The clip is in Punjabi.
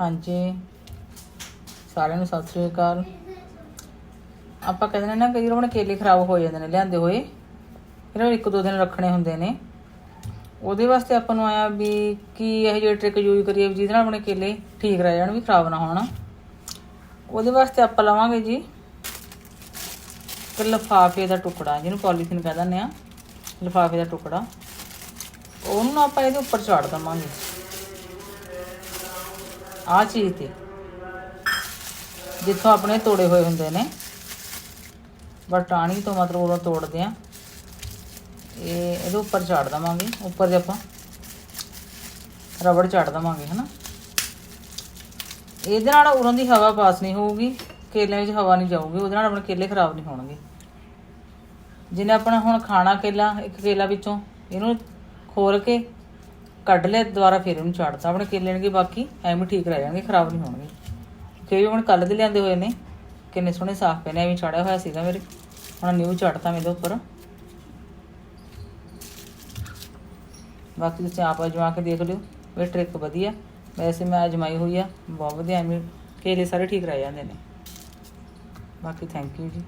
ਹਾਂਜੀ। ਸਾਰਿਆਂ ਨੂੰ ਸਤਿ ਸ੍ਰੀ ਅਕਾਲ। ਆਪਾਂ ਕਹਿੰਦੇ ਨੇ ਨਾ, ਕਈ ਵਾਰ ਆਪਣੇ ਕੇਲੇ ਖਰਾਬ ਹੋ ਜਾਂਦੇ ਨੇ ਲਿਆਂਦੇ ਹੋਏ। ਫਿਰ ਉਹ ਇੱਕ ਦੋ ਦਿਨ ਰੱਖਣੇ ਹੁੰਦੇ ਨੇ। ਉਹਦੇ ਵਾਸਤੇ ਆਪਾਂ ਨੂੰ ਆਇਆ ਵੀ ਕੀ ਇਹ ਜਿਹੀ ਟ੍ਰਿਕ ਯੂਜ਼ ਕਰੀਏ ਵੀ ਜਿਹਦੇ ਨਾਲ ਆਪਣੇ ਕੇਲੇ ਠੀਕ ਰਹਿ ਜਾਣ, ਵੀ ਖਰਾਬ ਨਾ ਹੋਣ। ਉਹਦੇ ਵਾਸਤੇ ਆਪਾਂ ਲਵਾਂਗੇ ਜੀ ਇੱਕ ਲਿਫਾਫੇ ਦਾ ਟੁਕੜਾ, ਜਿਹਨੂੰ ਪੋਲੀਥੀਨ ਕਹਿ ਦਿੰਦੇ ਆ। ਲਿਫਾਫੇ ਦਾ ਟੁਕੜਾ। ਉਹਨੂੰ ਨਾ ਆਪਾਂ ਇਹਦੇ ਉੱਪਰ ਚਾੜ ਦਵਾਂਗੇ। ਆਹ ਚੀਜ਼ ਤੇ, ਜਿੱਥੋਂ ਆਪਣੇ ਤੋੜੇ ਹੋਏ ਹੁੰਦੇ ਨੇ। ਬਟਾਣੀ ਤੋਂ ਮਤਲਬ ਉਹ ਤੋੜਦੇ ਆ ਇਹ, ਇਹਦੇ ਉੱਪਰ ਚਾੜ ਦਵਾਂਗੇ, ਉੱਪਰ ਜੇ ਆਪਾਂ ਰਬੜ ਚਾੜ ਦਵਾਂਗੇ, ਹਨਾ। ਇਹਦੇ ਨਾਲ ਉਰੋਂ ਦੀ ਹਵਾ ਪਾਸ ਨਹੀਂ ਹੋਊਗੀ, ਕੇਲਿਆਂ ਵਿੱਚ ਹਵਾ ਨਹੀਂ ਜਾਊਗੀ, ਉਹਦੇ ਨਾਲ ਆਪਣੇ ਕੇਲੇ ਖਰਾਬ ਨਹੀਂ ਹੋਣਗੇ। ਜਿਹਨੇ ਆਪਣਾ ਹੁਣ ਖਾਣਾ ਕੇਲਾ, ਇੱਕ ਕੇਲਾ ਵਿੱਚੋਂ ਇਹਨੂੰ ਖੋਲ ਕੇ ਕੱਢ ਲਿਆ ਦੁਬਾਰਾ ਫਿਰ ਉਹਨੂੰ ਚਾੜਤਾ। ਆਪਣੇ ਕੇਲੇ ਨੇ ਬਾਕੀ ਐਵੇਂ ਠੀਕ ਰਹਿ ਜਾਣਗੇ, ਖਰਾਬ ਨਹੀਂ ਹੋਣਗੇ। ਕਈ ਹੁਣ ਕੱਲ ਦੇ ਲਿਆਂਦੇ ਹੋਏ ਨੇ, ਕਿੰਨੇ ਸੋਹਣੇ ਸਾਫ਼ ਪਏ ਨੇ, ਐਵੇਂ ਚਾੜਿਆ ਹੋਇਆ ਸੀਗਾ ਮੇਰੇ। ਹੁਣ ਨਿਊ ਚੜਤਾ ਮੇਰੇ ਉੱਪਰ। ਬਾਕੀ ਤੁਸੀਂ ਆਪ ਅਜਮਾ ਕੇ ਦੇਖ ਲਿਓ। ਇਹ ਟ੍ਰਿਕ ਵਧੀਆ। ਵੈਸੇ ਮੈਂ ਅਜਮਾਈ ਹੋਈ ਆ, ਬਹੁਤ ਵਧੀਆ, ਐਵੇਂ ਕੇਲੇ ਸਾਰੇ ਠੀਕ ਰਹਿ ਜਾਂਦੇ ਨੇ। ਬਾਕੀ ਥੈਂਕ ਯੂ ਜੀ।